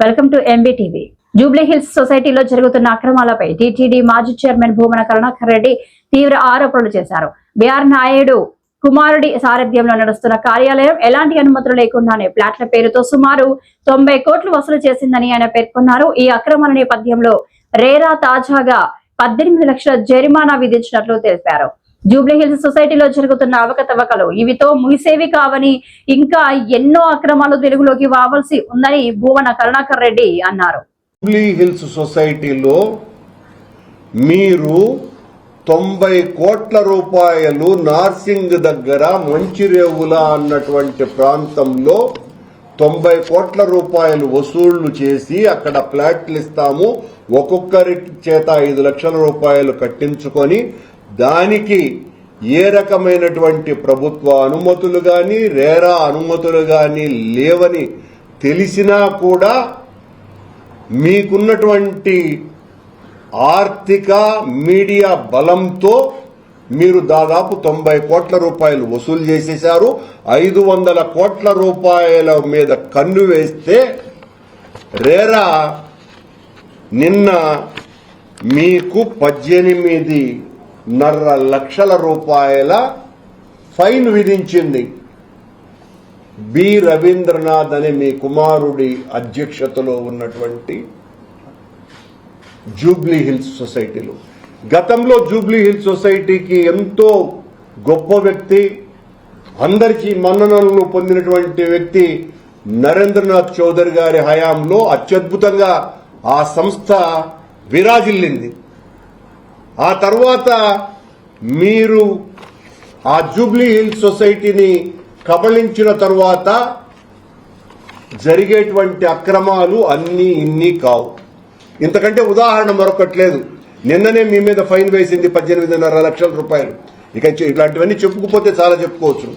Welcome to MBTV Jubilee Hills సొసైటీలో జరుగుతున్న అక్రమాలపై టీటీడీ మాజీ చైర్మన్ భూమన కరుణాకర్ రెడ్డి తీవ్ర ఆరోపణలు చేశారు. బిఆర్ నాయుడు కుమారుడి సారథ్యంలో నడుస్తున్న కార్యాలయం ఎలాంటి అనుమతులు లేకుండానే ప్లాట్ల పేరుతో సుమారు తొంభై కోట్లు వసూలు చేసిందని ఆయన పేర్కొన్నారు. ఈ అక్రమాల నేపథ్యంలో రేరా తాజాగా పద్దెనిమిది లక్షల జరిమానా విధించినట్లు తెలిపారు. జూబ్లీ హిల్స్ సొసైటీలో జరుగుతున్న అవకతవకలు ఇవితో ముగిసేవి కావని ఇంకా ఎన్నో అక్రమాలు వెలుగులోకి రావాల్సి ఉందని భువన కరుణాకర్ రెడ్డి అన్నారు. జూబ్లీహిల్స్ సొసైటీలో మీరు తొంభై కోట్ల రూపాయలు నార్సింగ్ దగ్గర మంచిరేవుల అన్నటువంటి ప్రాంతంలో తొంభై కోట్ల రూపాయలు వసూళ్ళు చేసి అక్కడ ఫ్లాట్లు ఇస్తాము. ఒక్కొక్కరి చేత ఐదు లక్షల రూపాయలు కట్టించుకొని దానికి ఏ రకమైనటువంటి ప్రభుత్వ అనుమతులు గాని రేరా అనుమతులు గాని లేవని తెలిసినా కూడా మీకున్నటువంటి ఆర్థిక మీడియా బలంతో మీరు దాదాపు తొంభై కోట్ల రూపాయలు వసూలు చేసేశారు. ఐదు వందల కోట్ల రూపాయల మీద కన్ను వేస్తే రేరా నిన్న మీకు పద్దెనిమిది నర్ర లక్షల రూపాయల ఫైన్ విధించింది. బి. రవీంద్రనాథ్ అనే మీ కుమారుడి అధ్యక్షతలో ఉన్నటువంటి జూబ్లీ హిల్స్ సొసైటీలో. గతంలో జూబ్లీ హిల్స్ సొసైటీకి ఎంతో గొప్ప వ్యక్తి అందరికీ మన్ననలను పొందినటువంటి వ్యక్తి నరేంద్రనాథ్ చౌదరి గారి హయాంలో అత్యద్భుతంగా ఆ సంస్థ విరాజిల్లింది. ఆ తర్వాత మీరు ఆ జూబ్లీ హిల్స్ సొసైటీని కబళించిన తర్వాత జరిగేటువంటి అక్రమాలు అన్నీ ఇన్ని కావు. ఇంతకంటే ఉదాహరణ మరొకట్లేదు నిన్ననే మీ మీద ఫైన్ వేసింది పద్దెనిమిదిన్నర లక్షల రూపాయలు. ఇక ఇట్లాంటివన్నీ చెప్పుకుపోతే చాలా చెప్పుకోవచ్చు.